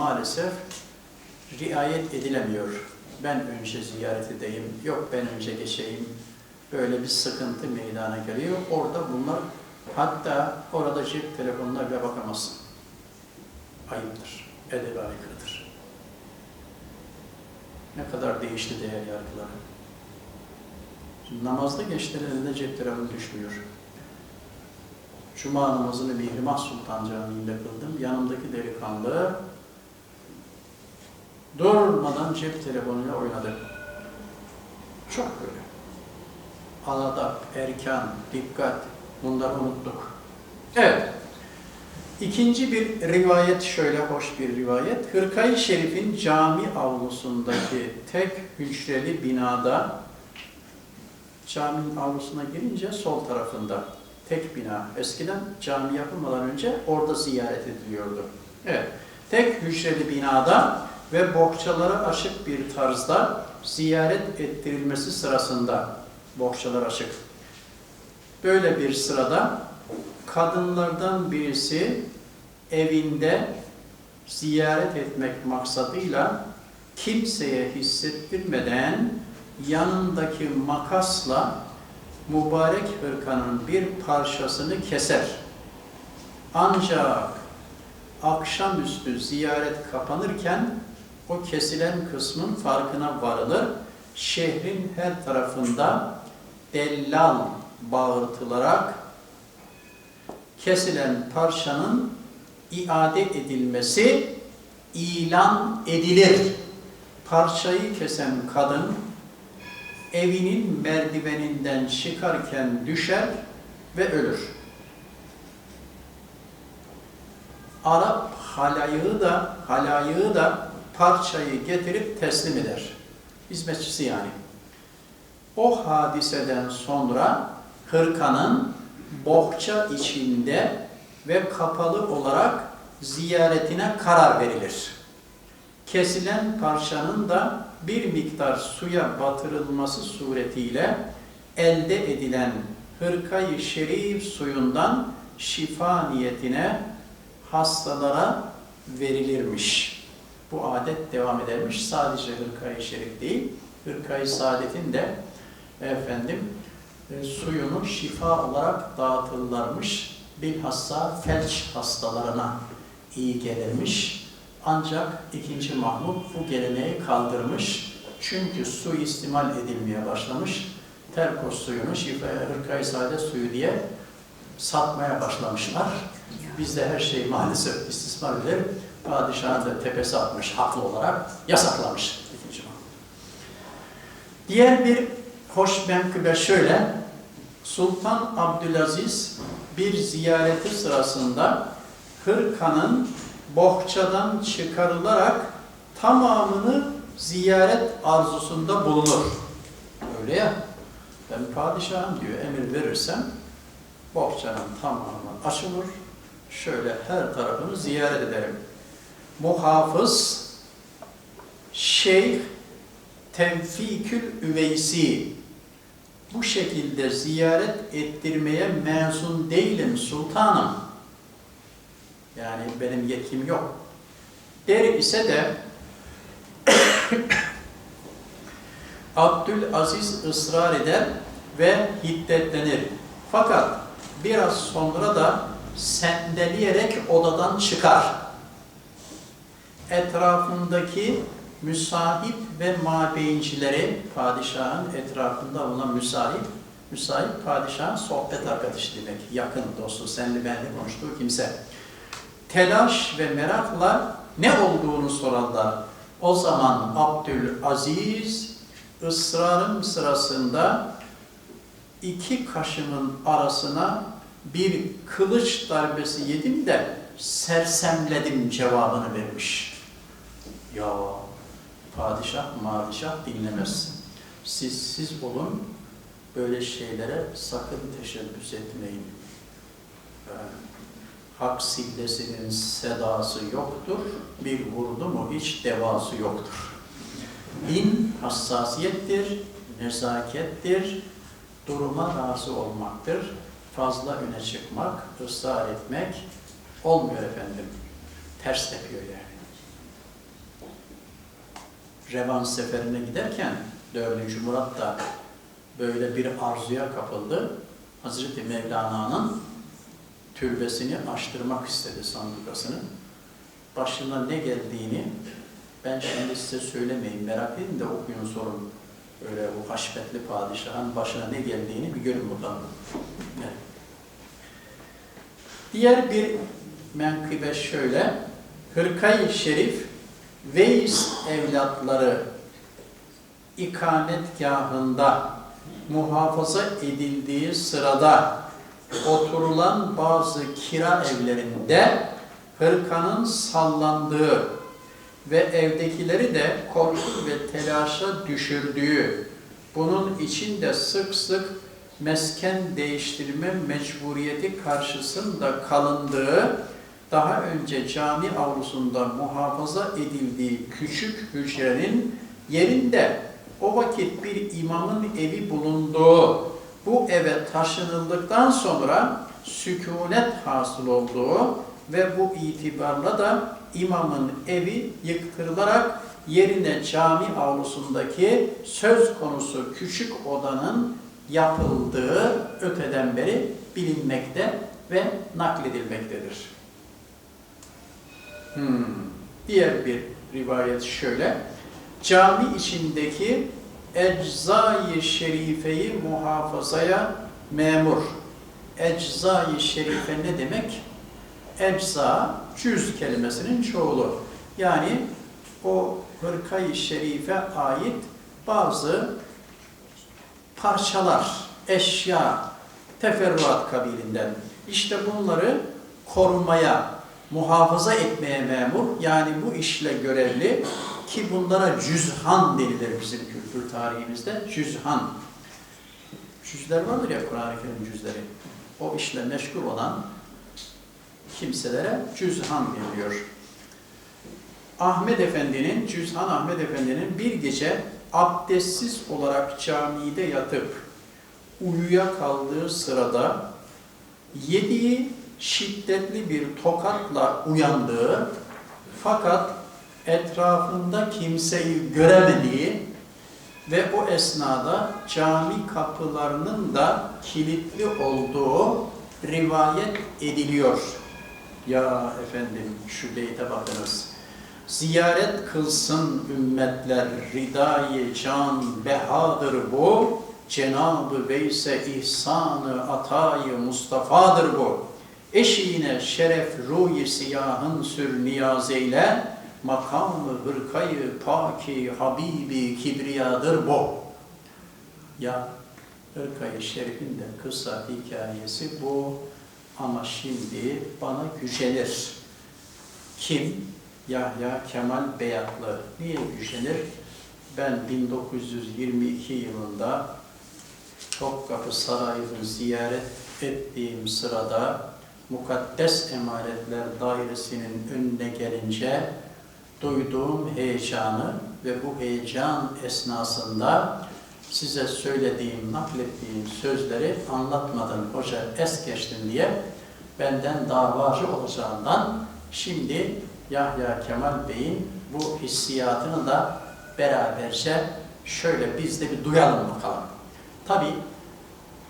maalesef riayet edilemiyor. Ben önce ziyaret edeyim, yok ben önce geçeyim. Böyle bir sıkıntı meydana geliyor. Orada bunlar hatta orada cep telefonuna bile bakamazsın. Ayıptır, edebe aykırıdır. Ne kadar değişti değer yargıları. Şimdi namazda gençlerin elinde cep telefonu düşmüyor. Cuma namazını Mihrimah Sultan Camii'nde kıldım. Yanımdaki delikanlı durmadan cep telefonuyla oynadı. Çok böyle. Adab, erkan, dikkat bunları unuttuk. Evet. İkinci bir rivayet şöyle hoş bir rivayet. Hırkayı Şerif'in cami avlusundaki tek hücreli binada caminin avlusuna girince sol tarafında tek bina. Eskiden cami yapılmadan önce orada ziyaret ediliyordu. Evet. Tek hücreli binada ve bohçalara açık bir tarzda ziyaret ettirilmesi sırasında bohçalar açık. Böyle bir sırada kadınlardan birisi evinde ziyaret etmek maksadıyla kimseye hissettirmeden yanındaki makasla mübarek hırkanın bir parçasını keser. Ancak akşamüstü ziyaret kapanırken o kesilen kısmın farkına varılır. Şehrin her tarafında dellal bağırtılarak kesilen parçanın iade edilmesi ilan edilir. Parçayı kesen kadın evinin merdiveninden çıkarken düşer ve ölür. Arap halayığı da halayığı da parçayı getirip teslim eder. Hizmetçisi yani. O hadiseden sonra hırkanın bohça içinde ve kapalı olarak ziyaretine karar verilir. Kesilen parçanın da bir miktar suya batırılması suretiyle elde edilen hırkayı şerif suyundan şifa niyetine hastalara verilirmiş. Bu adet devam edermiş. Sadece hırkayı şerif değil, hırkayı saadetin de efendim e, suyunu şifa olarak dağıtırlarmış. Bilhassa felç hastalarına iyi gelirmiş. Ancak ikinci Mahmut bu geleneği kaldırmış. Çünkü su istimal edilmeye başlamış. Terkos suyunu, şifa, hırkayı saadet suyu diye satmaya başlamışlar. Bizde her şey maalesef istismar edilir. Padişahın da tepesi atmış haklı olarak yasaklamış ikinci. Diğer bir hoş menkıbe şöyle. Sultan Abdülaziz bir ziyareti sırasında hırkanın bohçadan çıkarılarak tamamını ziyaret arzusunda bulunur. Öyle ya, ben padişahım diyor, emir verirsem bohçanın tamamı açılır, şöyle her tarafını ziyaret ederim. Muhafız Şeyh Tevfikül Üveysi bu şekilde ziyaret ettirmeye mezun değilim sultanım. Yani benim yetkim yok. Der ise de Abdülaziz ısrar eder ve hiddetlenir. Fakat biraz sonra da sendeleyerek odadan çıkar. Etrafındaki müsahip ve mabeyincileri, padişahın etrafında bulunan müsahip, müsahip padişahın sohbet arkadaşı demek, yakın dostu, senli benli konuştuğu kimse. Telaş ve merakla ne olduğunu sorarlar. O zaman Abdülaziz ısrarım sırasında iki kaşımın arasına bir kılıç darbesi yedim de sersemledim cevabını vermiş. Ya padişah madişah dinlemez. Siz siz olun böyle şeylere sakın teşebbüs etmeyin. Ee, hak sillesinin sedası yoktur, bir vurdu mu hiç devası yoktur. Din hassasiyettir, nezakettir, duruma razı olmaktır. Fazla öne çıkmak, ısrar etmek olmuyor efendim. Ters tepiyor yani. Revan seferine giderken 4. Murat da böyle bir arzuya kapıldı. Hazreti Mevlana'nın türbesini açtırmak istedi sandukasını. Başına ne geldiğini ben şimdi size söylemeyeyim. Merak edin de okuyun sorun. Öyle bu haşmetli padişahın başına ne geldiğini bir görün. Evet. Diğer bir menkıbe şöyle. Hırkayı Şerif Veys evlatları ikametgahında muhafaza edildiği sırada oturulan bazı kira evlerinde hırkanın sallandığı ve evdekileri de korku ve telaşa düşürdüğü, bunun için de sık sık mesken değiştirme mecburiyeti karşısında kalındığı, daha önce cami avlusunda muhafaza edildiği küçük hücrenin yerinde o vakit bir imamın evi bulunduğu, bu eve taşınıldıktan sonra sükunet hasıl olduğu ve bu itibarla da imamın evi yıktırılarak yerine cami avlusundaki söz konusu küçük odanın yapıldığı öteden beri bilinmekte ve nakledilmektedir. Hmm. Diğer bir rivayet şöyle. Cami içindeki eczai şerifeyi muhafazaya memur. Eczai şerife ne demek? Ecza, cüz kelimesinin çoğulu. Yani o hırkayı şerife ait bazı parçalar, eşya, teferruat kabilinden. İşte bunları korumaya, muhafaza etmeye memur, yani bu işle görevli ki bunlara cüzhan denilir bizim kültür tarihimizde, cüzhan. Cüzler vardır ya Kur'an-ı Kerim cüzleri. O işle meşgul olan kimselere cüzhan deniliyor. Ahmet Efendi'nin, Cüzhan Ahmet Efendi'nin bir gece abdestsiz olarak camide yatıp uyuya kaldığı sırada yediği şiddetli bir tokatla uyandığı fakat etrafında kimseyi göremediği ve o esnada cami kapılarının da kilitli olduğu rivayet ediliyor. Ya efendim şu beyte bakınız. Ziyaret kılsın ümmetler ridayı can behadır bu. Cenab-ı Veys'e ihsanı atayı Mustafa'dır bu. Eşiğine şeref ruhi siyahın sür niyaz eyle. Makamı hırkayı paki habibi kibriyadır bu. Ya hırkayı şerifin de kısa hikayesi bu. Ama şimdi bana gücenir. Kim? Yahya Kemal Beyatlı. Niye gücenir? Ben 1922 yılında Topkapı Sarayı'nı ziyaret ettiğim sırada Mukaddes Emaretler Dairesi'nin önüne gelince duyduğum heyecanı ve bu heyecan esnasında size söylediğim, naklettiğim sözleri anlatmadan hoca es geçtin diye benden davacı olacağından şimdi Yahya Kemal Bey'in bu hissiyatını da beraberce şöyle biz de bir duyalım bakalım. Tabi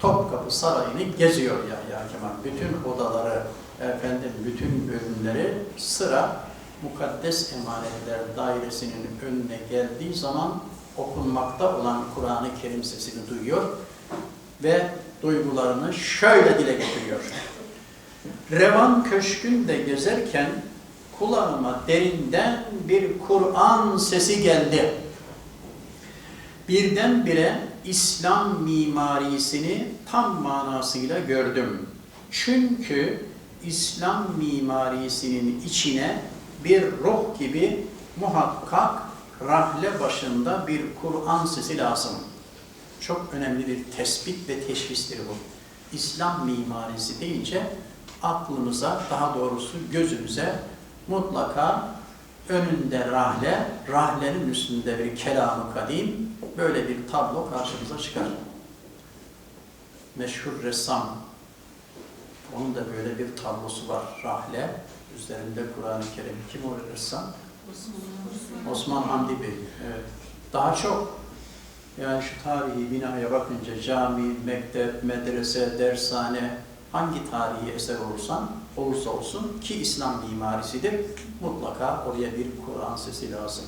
Topkapı Sarayı'nı geziyor Yahya Kemal. Bütün odaları, efendim bütün bölümleri sıra Mukaddes Emanetler Dairesi'nin önüne geldiği zaman okunmakta olan Kur'an-ı Kerim sesini duyuyor ve duygularını şöyle dile getiriyor. Revan Köşkü'nde gezerken kulağıma derinden bir Kur'an sesi geldi. Birdenbire İslam mimarisini tam manasıyla gördüm. Çünkü İslam mimarisinin içine bir ruh gibi muhakkak rahle başında bir Kur'an sesi lazım. Çok önemli bir tespit ve teşhistir bu. İslam mimarisi deyince aklımıza, daha doğrusu gözümüze mutlaka önünde rahle, rahlenin üstünde bir kelamı kadim, böyle bir tablo karşımıza çıkar. Meşhur ressam, onun da böyle bir tablosu var, rahle, üzerinde Kur'an-ı Kerim. Kim o ressam? Osman Hamdi Bey. Evet. Daha çok yani şu tarihi binaya bakınca cami, mektep, medrese, dershane hangi tarihi eser olursan olursa olsun ki İslam mimarisidir mutlaka oraya bir Kur'an sesi lazım.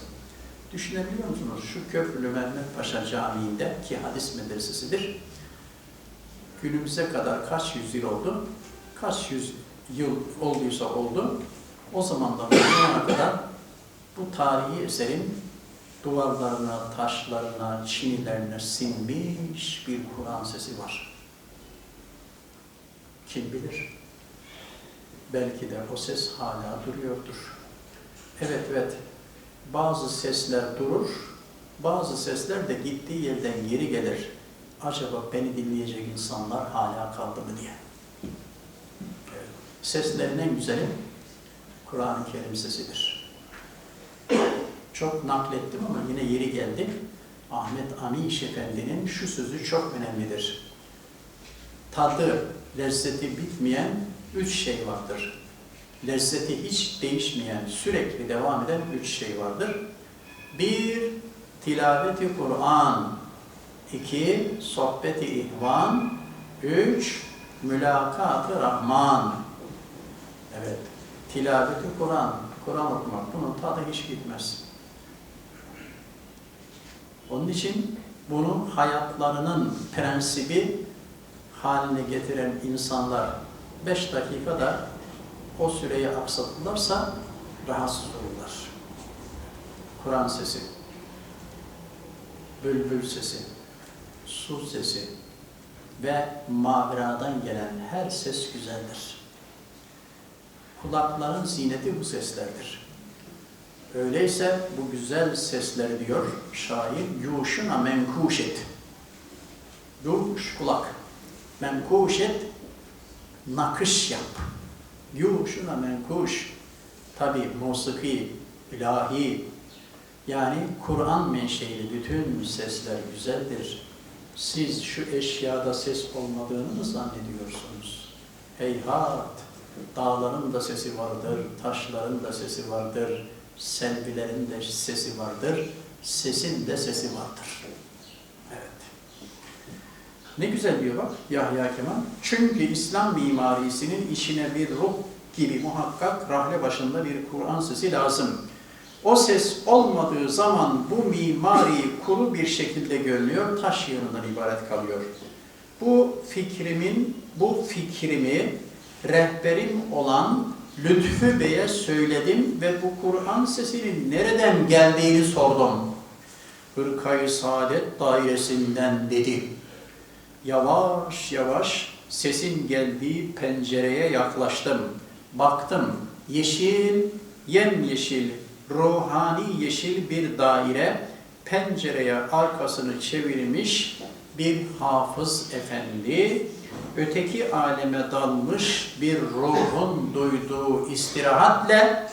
Düşünebiliyor musunuz? Şu Köprülü Mehmet Paşa Camii'nde ki hadis medresesidir. Günümüze kadar kaç yüzyıl oldu? Kaç yüz yıl olduysa oldu. O zamandan bu zamana kadar bu tarihi eserin duvarlarına, taşlarına, çinilerine sinmiş bir Kur'an sesi var. Kim bilir? Belki de o ses hala duruyordur. Evet, evet. Bazı sesler durur, bazı sesler de gittiği yerden geri gelir. Acaba beni dinleyecek insanlar hala kaldı mı diye. Seslerin en güzeli Kur'an-ı Kerim sesidir. Çok naklettim ama yine yeri geldi. Ahmet Amiş Efendi'nin şu sözü çok önemlidir. Tadı, lezzeti bitmeyen üç şey vardır. Lezzeti hiç değişmeyen, sürekli devam eden üç şey vardır. Bir, tilaveti Kur'an. iki sohbeti ihvan. Üç, mülakatı Rahman. Evet, tilaveti Kur'an. Kur'an okumak, bunun tadı hiç gitmez. Onun için bunu hayatlarının prensibi haline getiren insanlar beş dakikada o süreyi aksatırlarsa rahatsız olurlar. Kur'an sesi, bülbül sesi, su sesi ve maveradan gelen her ses güzeldir. Kulakların zineti bu seslerdir. Öyleyse bu güzel sesleri diyor şair, yuşuna menkuşet. Yuş kulak, menkuşet, nakış yap. Yuşuna menkuş. Tabi musiki, ilahi, yani Kur'an menşeili bütün sesler güzeldir. Siz şu eşyada ses olmadığını mı zannediyorsunuz? Heyhat! Dağların da sesi vardır, taşların da sesi vardır, selvilerin de sesi vardır, sesin de sesi vardır. Ne güzel diyor bak Yahya Kemal. Çünkü İslam mimarisinin içine bir ruh gibi muhakkak rahle başında bir Kur'an sesi lazım. O ses olmadığı zaman bu mimari kuru bir şekilde görünüyor, taş yığınından ibaret kalıyor. Bu fikrimin, bu fikrimi rehberim olan Lütfü Bey'e söyledim ve bu Kur'an sesinin nereden geldiğini sordum. Hırkayı Saadet dairesinden dedi. Yavaş yavaş sesin geldiği pencereye yaklaştım. Baktım yeşil, yemyeşil, ruhani yeşil bir daire pencereye arkasını çevirmiş bir hafız efendi öteki aleme dalmış bir ruhun duyduğu istirahatle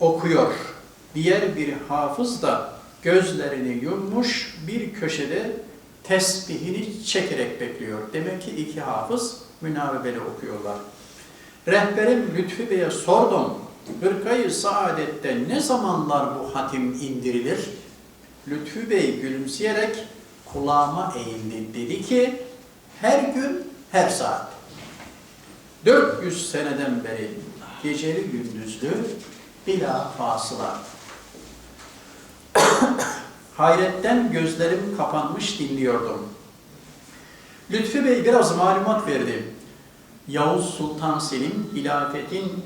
okuyor. Diğer bir hafız da gözlerini yummuş bir köşede tesbihini çekerek bekliyor. Demek ki iki hafız münavebeli okuyorlar. Rehberim Lütfü Bey'e sordum. Hırkayı Saadet'te ne zamanlar bu hatim indirilir? Lütfü Bey gülümseyerek kulağıma eğildi. Dedi ki her gün, her saat. 400 seneden beri geceli gündüzlü bila fasıla. Hayretten gözlerim kapanmış dinliyordum. Lütfü Bey biraz malumat verdi. Yavuz Sultan Selim hilafetin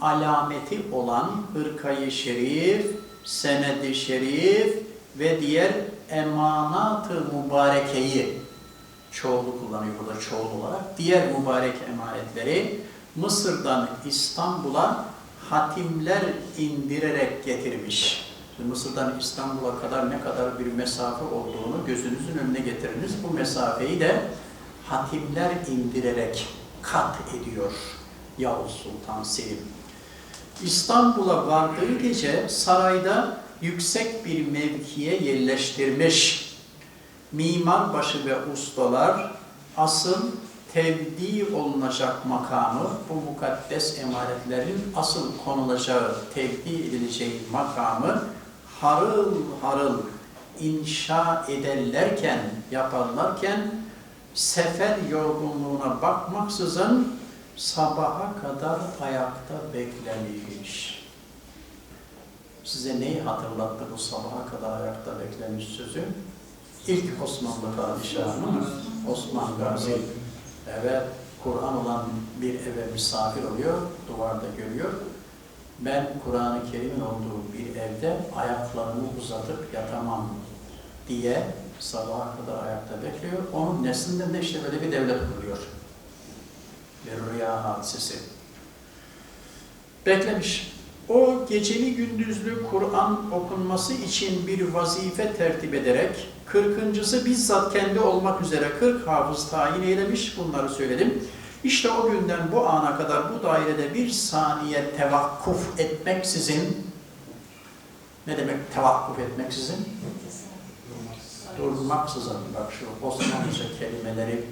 alameti olan hırkayı şerif, senedi şerif ve diğer emanat-ı mübarekeyi çoğulu kullanıyor burada çoğul olarak. Diğer mübarek emanetleri Mısır'dan İstanbul'a hatimler indirerek getirmiş. Şimdi Mısır'dan İstanbul'a kadar ne kadar bir mesafe olduğunu gözünüzün önüne getiriniz. Bu mesafeyi de hatimler indirerek kat ediyor Yavuz Sultan Selim. İstanbul'a vardığı gece sarayda yüksek bir mevkiye yerleştirmiş mimar başı ve ustalar asıl tevdi olunacak makamı, bu mukaddes emanetlerin asıl konulacağı, tevdi edileceği makamı harıl harıl inşa ederlerken, yaparlarken sefer yorgunluğuna bakmaksızın sabaha kadar ayakta beklemiş. Size neyi hatırlattı bu sabaha kadar ayakta beklemiş sözü? İlk Osmanlı padişahının Osman Gazi. Evet, Kur'an olan bir eve misafir oluyor, duvarda görüyor. Ben Kur'an-ı Kerim'in olduğu bir evde ayaklarımı uzatıp yatamam diye sabaha kadar ayakta bekliyor. Onun neslinden de işte böyle bir devlet kuruluyor. Bir rüya hadisesi. Beklemiş. O geceli gündüzlü Kur'an okunması için bir vazife tertip ederek kırkıncısı bizzat kendi olmak üzere 40 hafız tayin eylemiş. Bunları söyledim. İşte o günden bu ana kadar bu dairede bir saniye tevakkuf etmeksizin ne demek tevakkuf etmeksizin? Durmaksızın. Bak şu Osmanlıca kelimeleri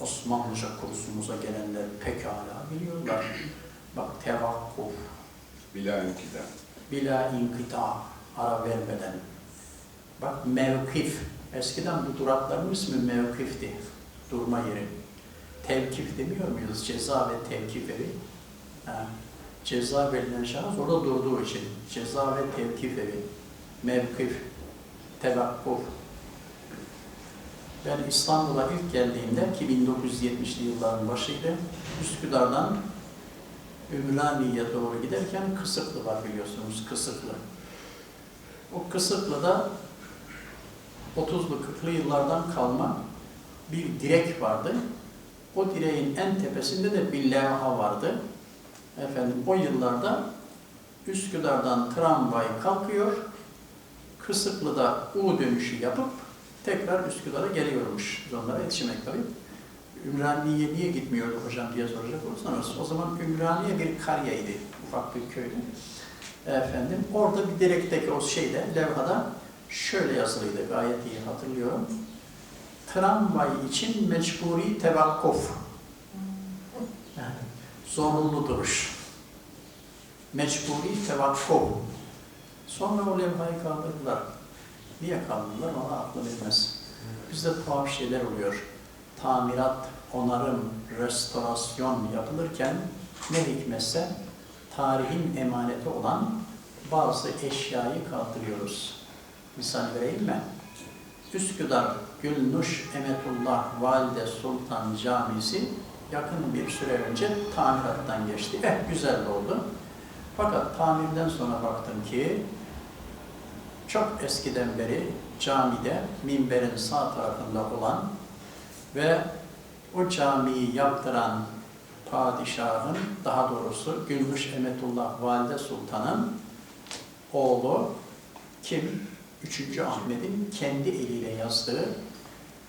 Osmanlıca kursumuza gelenler pekala biliyorlar. Bak tevakkuf, Bila inkida. bila inkita, ara vermeden. Bak mevkif, eskiden bu durakların ismi mevkifti, durma yeri. Tevkif demiyor muyuz? Ceza ve tevkif evi. Ha. Ceza verilen şahıs orada durduğu için. Ceza ve tevkif evi. Mevkif, tevakkuf. Ben İstanbul'a ilk geldiğimde ki 1970'li yılların başıydı. Üsküdar'dan Ümraniye'ye doğru giderken Kısıklı var biliyorsunuz, Kısıklı. O Kısıklı'da 30'lu 40'lı yıllardan kalma bir direk vardı. O direğin en tepesinde de bir levha vardı. Efendim o yıllarda Üsküdar'dan tramvay kalkıyor, Kısıklı'da U dönüşü yapıp tekrar Üsküdar'a geliyormuş. Biz onlara yetişemek tabii. Ümraniye niye gitmiyordu hocam diye soracak olursanız, o zaman Ümraniye bir karyaydı, ufak bir köydü. Efendim, orada bir direkteki o şeyde, levhada şöyle yazılıydı, gayet iyi hatırlıyorum. Tramvay için mecburi tevakkuf. Yani zorunlu duruş. Mecburi tevakkuf. Sonra o levhayı kaldırdılar. Niye kaldırdılar ona aklı vermez. Bizde tuhaf şeyler oluyor tamirat, onarım, restorasyon yapılırken ne hikmetse tarihin emaneti olan bazı eşyayı kaldırıyoruz. Misal vereyim mi? Üsküdar Gülnuş Emetullah Valide Sultan Camisi yakın bir süre önce tamirattan geçti. Eh güzel oldu. Fakat tamirden sonra baktım ki çok eskiden beri camide minberin sağ tarafında olan ve o camiyi yaptıran padişahın, daha doğrusu Gülmüş Emetullah Valide Sultan'ın oğlu kim? Üçüncü Ahmet'in kendi eliyle yazdığı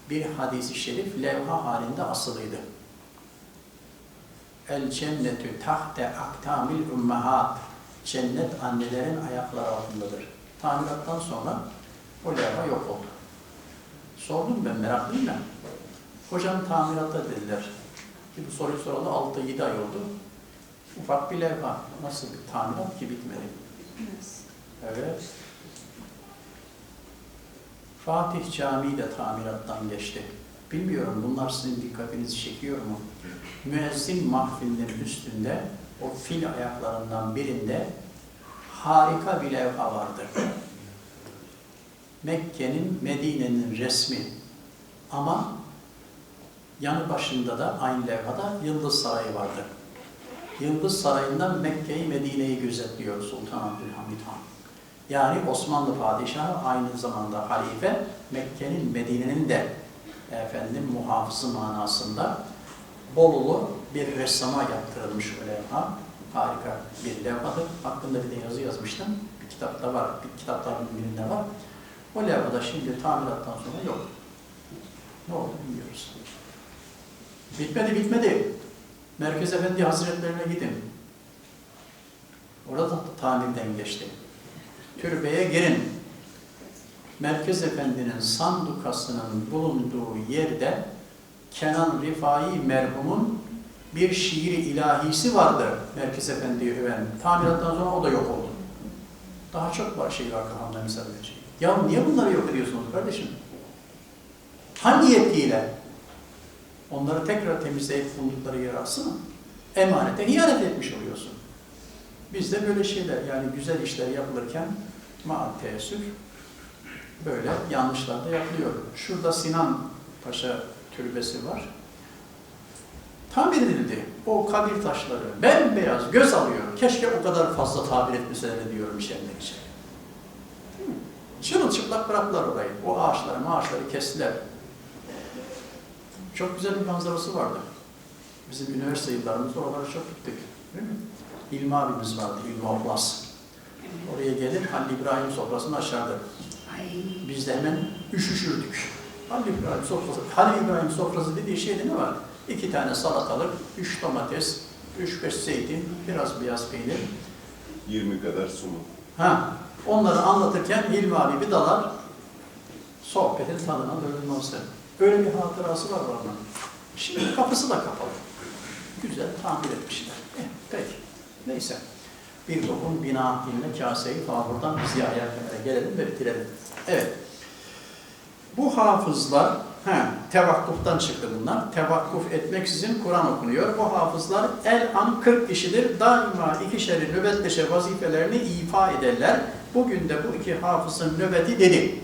bir hadisi şerif levha halinde asılıydı. El cennetü tahte aktamil ummahat. Cennet annelerin ayakları altındadır. Tamirattan sonra o levha yok oldu. Sordum ben, meraklıyım ben. Hocam tamiratta dediler. Ki bu soruyu soralı 6-7 ay oldu. Ufak bir levha. Nasıl bir tamirat ki bitmedi. Evet. Fatih Camii de tamirattan geçti. Bilmiyorum bunlar sizin dikkatinizi çekiyor mu? Müezzin mahfilinin üstünde o fil ayaklarından birinde harika bir levha vardı. Mekke'nin, Medine'nin resmi ama yanı başında da aynı levhada Yıldız Sarayı vardı. Yıldız Sarayı'ndan Mekke'yi, Medine'yi gözetliyor Sultan Abdülhamid Han. Yani Osmanlı Padişahı aynı zamanda halife, Mekke'nin, Medine'nin de efendim muhafızı manasında Bolulu bir ressama yaptırılmış o levha. Harika bir levhadır. Hakkında bir de yazı yazmıştım. Bir kitapta var, bir kitapların birinde var. O levhada şimdi tamirattan sonra yok. Ne oldu bilmiyoruz. Bitmedi bitmedi. Merkez Efendi Hazretlerine gidin. Orada da tamirden geçti. Türbeye girin. Merkez Efendi'nin sandukasının bulunduğu yerde Kenan Rifai merhumun bir şiiri ilahisi vardı Merkez Efendi'ye öven. Tamirattan sonra o da yok oldu. Daha çok var şey var kafamda misal verecek. Ya niye bunları yok ediyorsunuz kardeşim? Hangi yetkiyle? Onları tekrar temizleyip buldukları yere alsana. Emanete ihanet etmiş oluyorsun. Bizde böyle şeyler yani güzel işler yapılırken maat teessüf böyle yanlışlar da yapılıyor. Şurada Sinan Paşa türbesi var. Tamir edildi. O kabir taşları bembeyaz göz alıyor. Keşke o kadar fazla tabir etmeseler diyorum işlemler için. Çırılçıplak bıraktılar orayı. O ağaçları, maaşları kestiler. Çok güzel bir manzarası vardı. Bizim üniversite yıllarımızda oralara çok gittik. Değil mi? İlmi abimiz vardı, İlmi Oklas. Oraya gelir, Halil İbrahim sofrasını açardı. Ay. Biz de hemen üşüşürdük. Halil İbrahim sofrası, Halil İbrahim sofrası dediği şeyde ne var? İki tane salatalık, üç domates, üç beş zeytin, biraz beyaz peynir. 20 kadar su mu? Ha, onları anlatırken İlmi abi bir dalar, sohbetin tadına doyulmazdı. Öyle bir hatırası var onun. Şimdi kapısı da kapalı. Güzel tamir etmişler. Eh, peki, neyse. Bir dokun bina dinle kaseyi favurdan Ziya'ya kadar gelelim ve bitirelim. Evet. Bu hafızlar, he, tevakkuftan çıktı bunlar. Tevakkuf etmeksizin Kur'an okunuyor. Bu hafızlar el an 40 kişidir. Daima ikişeri nöbetleşe vazifelerini ifa ederler. Bugün de bu iki hafızın nöbeti dedi.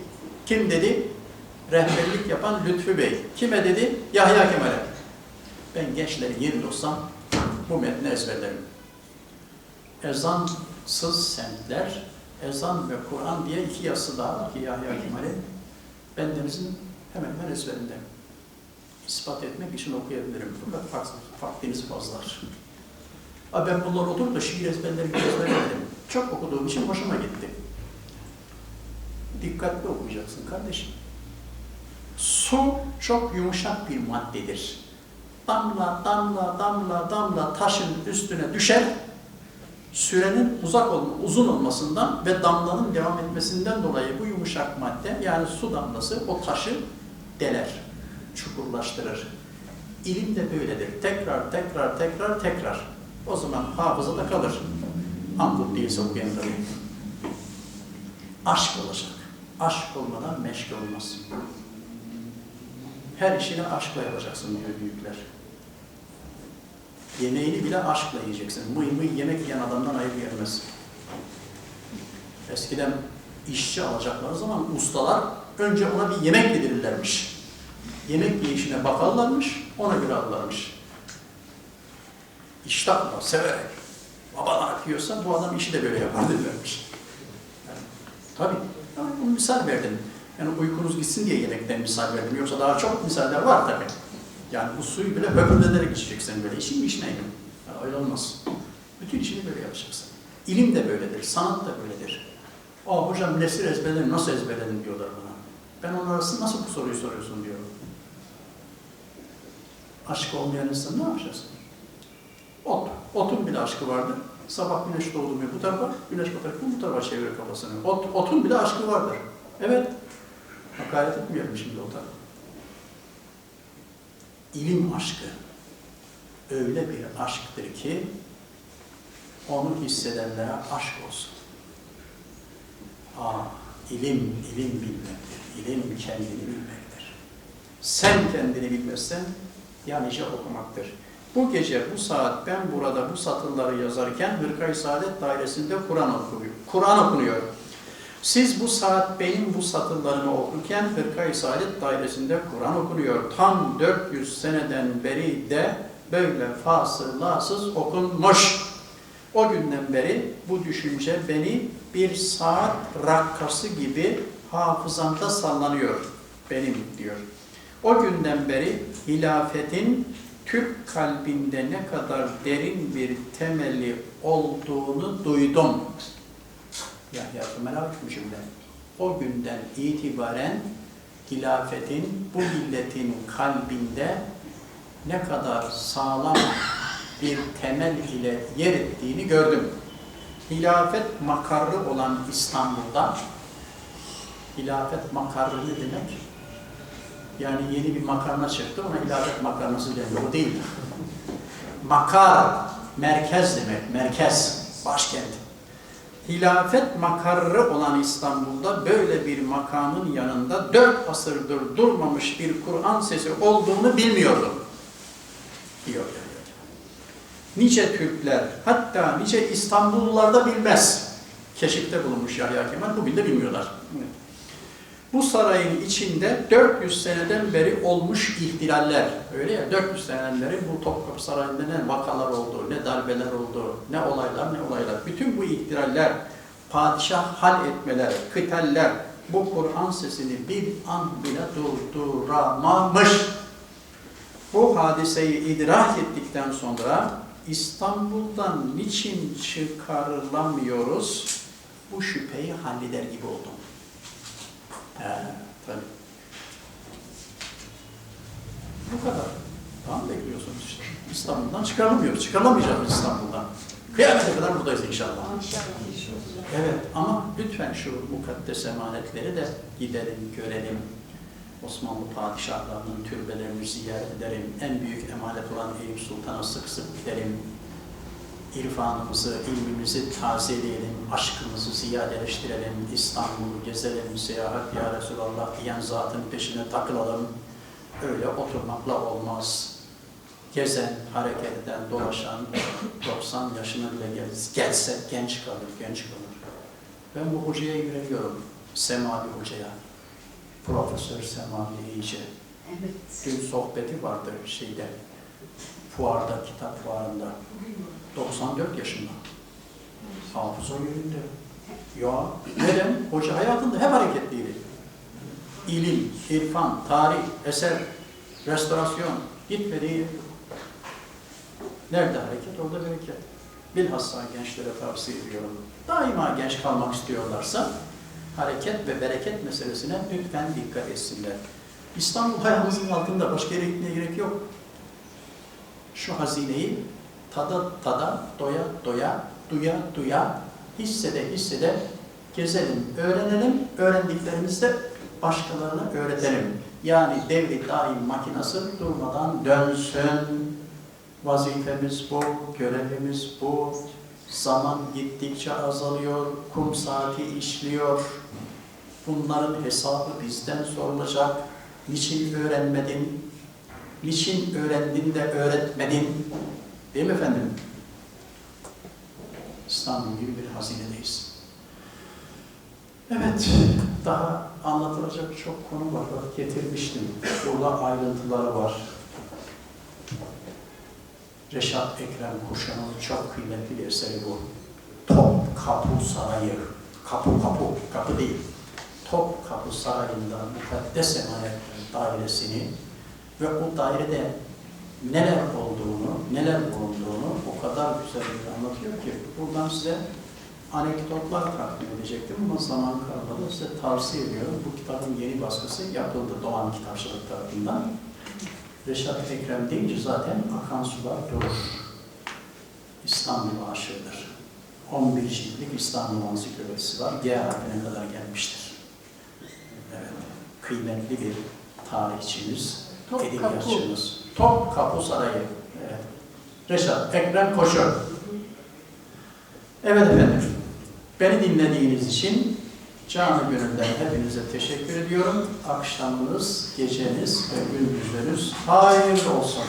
Kim dedi? Rehberlik yapan Lütfü Bey. Kime dedi? Yahya Kemal'e. Ben gençlerin yerinde olsam bu metni ezberlerim. Ezansız semtler, ezan ve Kur'an diye iki yazısı daha var ki Yahya Kemal'in. Bendenizin hemen hemen ezberinde. İspat etmek için okuyabilirim. Fakat vak- vaktiniz fazladır. Abi ben bunlar oturup da şiir ezberleri ezberlemedim. Çok okuduğum için hoşuma gitti. Dikkatli okuyacaksın kardeşim. Su çok yumuşak bir maddedir. Damla, damla, damla, damla taşın üstüne düşer. Sürenin uzak olma, uzun olmasından ve damlanın devam etmesinden dolayı bu yumuşak madde yani su damlası o taşı deler, çukurlaştırır. İlim de böyledir. Tekrar, tekrar, tekrar, tekrar. O zaman hafızada kalır. Ankut değilse okuyan tabii. Aşk olacak. Aşk olmadan meşk olmaz. Her işini aşkla yapacaksın diyor büyükler. Yemeğini bile aşkla yiyeceksin. Mıy mıy yemek yiyen adamdan ayrı gelmez. Eskiden işçi alacakları zaman ustalar önce ona bir yemek yedirirlermiş. Yemek yiyişine bakarlarmış, ona göre alırlarmış. İştahla, severek. Babadan akıyorsa bu adam işi de böyle yapar derlermiş. Yani, tabii. Yani bunu misal verdim. Yani uykunuz gitsin diye yemekten misal verdim. Yoksa daha çok misaller var tabii. Yani bu suyu bile höpürdenerek içeceksin böyle. İşin mi işine yani öyle olmaz. Bütün işini böyle yapacaksın. İlim de böyledir, sanat da böyledir. Aa hocam nesir ezberledin, nasıl ezberledin diyorlar bana. Ben onlara nasıl bu soruyu soruyorsun diyorum. Aşk olmayan insan ne yapacaksın? Ot. Otun bile aşkı vardır. Sabah güneş doğdu mu bu tarafa, güneş batarken bu tarafa çevirir kafasını. Ot, otun bile aşkı vardır. Evet. Hakaret etmiyorum şimdi o tarafa. İlim aşkı öyle bir aşktır ki onu hissedenlere aşk olsun. Aa, ilim, ilim bilmektir. İlim kendini bilmektir. Sen kendini bilmezsen ya nice okumaktır. Bu gece, bu saat ben burada bu satırları yazarken Hırkayı Saadet Dairesi'nde Kur'an okunuyor. Kur'an okunuyor. Siz bu saat benim bu satırlarımı okurken Hırkayı Saadet Dairesi'nde Kur'an okunuyor. Tam 400 seneden beri de böyle fasılasız okunmuş. O günden beri bu düşünce beni bir saat rakkası gibi hafızamda sallanıyor benim diyor. O günden beri hilafetin Türk kalbinde ne kadar derin bir temeli olduğunu duydum. Yahya Kemal Akgümüş'ümden. O günden itibaren hilafetin bu milletin kalbinde ne kadar sağlam bir temel ile yer ettiğini gördüm. Hilafet makarrı olan İstanbul'da, hilafet makarrı ne demek? Yani yeni bir makarna çıktı, ona ilahiyat makarnası deniyor. O değil. Makar, merkez demek, merkez, başkent. Hilafet makarrı olan İstanbul'da böyle bir makamın yanında dört asırdır durmamış bir Kur'an sesi olduğunu bilmiyordum. Diyor. Nice Türkler, hatta nice İstanbullular da bilmez. Keşifte bulunmuş Yahya Kemal, bugün de bilmiyorlar. Bu sarayın içinde 400 seneden beri olmuş ihtilaller, öyle ya 400 seneden beri bu Topkapı Sarayı'nda ne vakalar oldu, ne darbeler oldu, ne olaylar ne olaylar. Bütün bu ihtilaller, padişah hal etmeler, kıtaller, bu Kur'an sesini bir an bile durduramamış. Bu hadiseyi idrak ettikten sonra İstanbul'dan niçin çıkarılamıyoruz? Bu şüpheyi halleder gibi oldum. He, tabii. Bu kadar. Tamam bekliyorsunuz işte. İstanbul'dan çıkarılamıyoruz. Çıkarılamayacağız İstanbul'dan. Kıyamete kadar buradayız inşallah. Evet ama lütfen şu mukaddes emanetleri de gidelim, görelim. Osmanlı padişahlarının türbelerini ziyaret edelim. En büyük emanet olan Eyüp Sultan'a sık sık gidelim. İrfanımızı, ilmimizi tazeleyelim, aşkımızı ziyadeleştirelim, İstanbul'u gezelim, seyahat ya Resulallah diyen zatın peşine takılalım. Öyle oturmakla olmaz. Gezen, hareket eden, dolaşan 90 yaşına bile gel- gelse genç kalır, genç kalır. Ben bu hocaya güveniyorum, Semavi hocaya. Profesör Semavi İyice. Evet. Dün sohbeti vardı şeyde, fuarda, kitap fuarında. 94 yaşında. Hafıza yerinde. Ya neden? Hoca hayatında hep hareketliydi. İlim, irfan, tarih, eser, restorasyon gitmediği. Nerede hareket, orada bereket. Bilhassa gençlere tavsiye ediyorum. Daima genç kalmak istiyorlarsa hareket ve bereket meselesine lütfen dikkat etsinler. İstanbul ayağımızın altında başka yere gitmeye gerek yok. Şu hazineyi tada tada, doya doya, duya duya, hissede hissede gezelim, öğrenelim, öğrendiklerimizi de başkalarına öğretelim. Yani devri daim makinası durmadan dönsün. Vazifemiz bu, görevimiz bu. Zaman gittikçe azalıyor, kum saati işliyor. Bunların hesabı bizden sorulacak. Niçin öğrenmedin? Niçin öğrendin de öğretmedin? Değil mi efendim? İstanbul gibi bir hazinedeyiz. Evet, daha anlatılacak çok konu var. Bak getirmiştim. Burada ayrıntıları var. Reşat Ekrem Kuşan'ın çok kıymetli bir eseri bu. Topkapı Sarayı. Kapı kapı, kapı değil. Topkapı Sarayı'nda mukaddes emanet dairesini ve o dairede neler olduğunu, neler bulunduğunu o kadar güzel bir anlatıyor ki buradan size anekdotlar takdim edecektim ama zaman kalmadı. Size tavsiye ediyorum. Bu kitabın yeni baskısı yapıldı Doğan Kitapçılık tarafından. Reşat Ekrem deyince zaten akan sular durur. İstanbul aşığıdır. 11 ciltlik İstanbul Ansiklopedisi var. G harfine kadar gelmiştir. Evet. Kıymetli bir tarihçimiz, edebiyatçımız. Topkapı Sarayı. Evet. Reşat Ekrem Koşu. Evet efendim. Beni dinlediğiniz için canı gönülden hepinize teşekkür ediyorum. Akşamınız, geceniz ve gündüzleriniz hayırlı olsun.